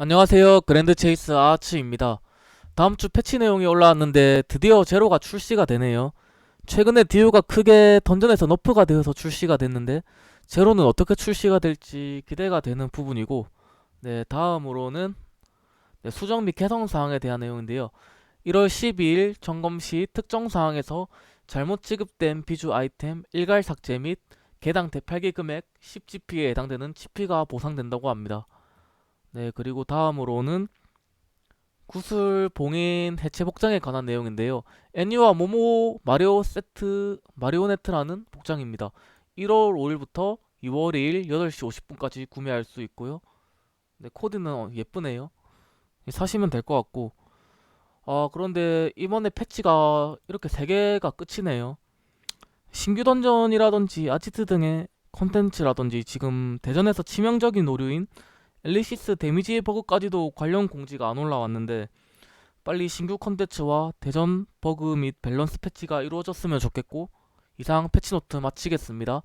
안녕하세요. 그랜드 체이스 아츠입니다. 다음 주 패치 내용이 올라왔는데 드디어 제로가 출시가 되네요. 최근에 듀오가 크게 던전에서 너프가 되어서 출시가 됐는데 제로는 어떻게 출시가 될지 기대가 되는 부분이고 네, 다음으로는 네, 수정 및 개성 사항에 대한 내용인데요. 1월 12일 점검 시 특정 사항에서 잘못 지급된 비주 아이템 일괄 삭제 및 개당 대팔기 금액 10GP에 해당되는 GP가 보상된다고 합니다. 네, 그리고 다음으로는 구슬 봉인 해체 복장에 관한 내용인데요. 애니와 모모 마리오 세트 마리오네트라는 복장입니다. 1월 5일부터 2월 2일 8시 50분까지 구매할 수 있고요. 네, 코드는 어, 예쁘네요. 사시면 될 것 같고. 아, 그런데 이번에 패치가 이렇게 3개가 끝이네요. 신규 던전이라든지 아지트 등의 컨텐츠라든지 지금 대전에서 치명적인 오류인 엘리시스 데미지 버그까지도 관련 공지가 안 올라왔는데 빨리 신규 컨텐츠와 대전 버그 및 밸런스 패치가 이루어졌으면 좋겠고 이상 패치노트 마치겠습니다.